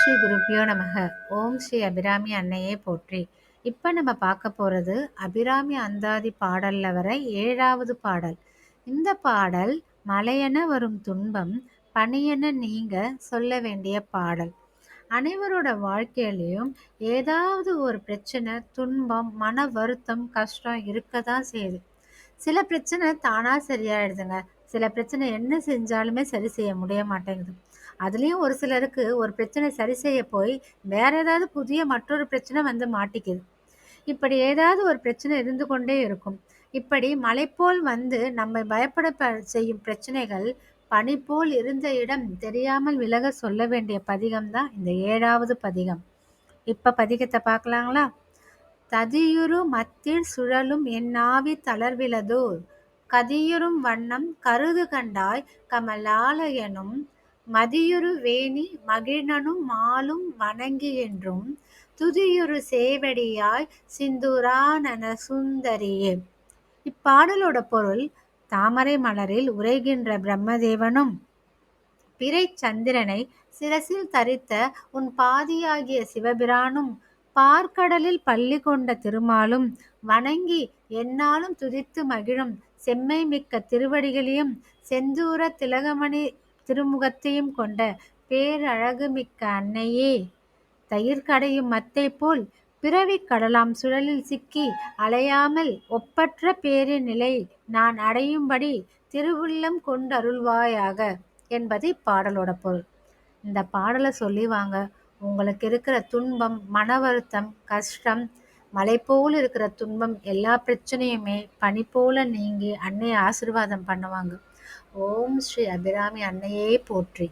ஸ்ரீ குருப்பியோ நமக. ஓம் ஸ்ரீ அபிராமி அன்னையே போற்றி. இப்போ நம்ம பார்க்க போகிறது அபிராமி அந்தாதி பாடலில் வர ஏழாவது பாடல். இந்த பாடல் மலையென வரும் துன்பம் பணியென நீங்க சொல்ல வேண்டிய பாடல். அனைவரோட வாழ்க்கையிலையும் ஏதாவது ஒரு பிரச்சனை துன்பம் மன வருத்தம் கஷ்டம் இருக்க தான் செய்யுது. சில பிரச்சனை தானாக சரியாயிடுதுங்க. சில பிரச்சனை என்ன செஞ்சாலுமே சரி செய்ய முடிய மாட்டேங்குது. அதுலேயும் ஒரு சிலருக்கு ஒரு பிரச்சனை சரி செய்ய போய் வேற ஏதாவது புதிய மற்றொரு பிரச்சனை வந்து மாட்டிக்குது. இப்படி ஏதாவது ஒரு பிரச்சனை இருந்து கொண்டே இருக்கும். இப்படி மலை போல் வந்து நம்மை பயப்பட செய்யும் பிரச்சனைகள் பனி போல் இருந்த இடம் தெரியாமல் விலக சொல்ல வேண்டிய பதிகம் தான் இந்த ஏழாவது பதிகம். இப்போ பதிகத்தை பார்க்கலாங்களா? ததியுரு மத்தில் சுழலும் என் ஆவி தளர்விலதோ கதியுறும் வண்ணம் கருது கண்டாய் கமலாலயனும் மதியுறு வேணி மகிழனும் மாலும் வணங்கி என்றும் துதியுறு சேவடியாய் சிந்துரானன சுந்தரியே இப்பாடலோட பொருள் தாமரை மலரில் உரைகின்ற பிரம்மதேவனும். பிறை சந்திரனை சிரசில் தரித்த உன் பாதியாகிய சிவபிரானும் பார்க்கடலில் பள்ளி கொண்ட திருமாலும் வணங்கி என்னாலும் துதித்து மகிழும் செம்மை மிக்க திருவடிகளையும் செந்தூர திலகமணி திருமுகத்தையும் கொண்ட பேரழகு மிக்க அன்னையே. தயிர் கடையும் மத்தை போல் பிறவி கடலாம் சுழலில் சிக்கி அலையாமல் ஒப்பற்ற பேரின் நிலை நான் அடையும்படி திருவுள்ளம் கொண்டருள்வாயாக என்பது பாடலோட பொருள். இந்த பாடலை சொல்லி வாங்க. உங்களுக்கு இருக்கிற துன்பம் மன வருத்தம் கஷ்டம் மலை போல் இருக்கிற துன்பம் எல்லா பிரச்சனையுமே பனி போல நீங்கி அன்னையை ஆசிர்வாதம் பண்ணுவாங்க. ஓம் ஸ்ரீ அபிராமி அன்னையே போற்றி.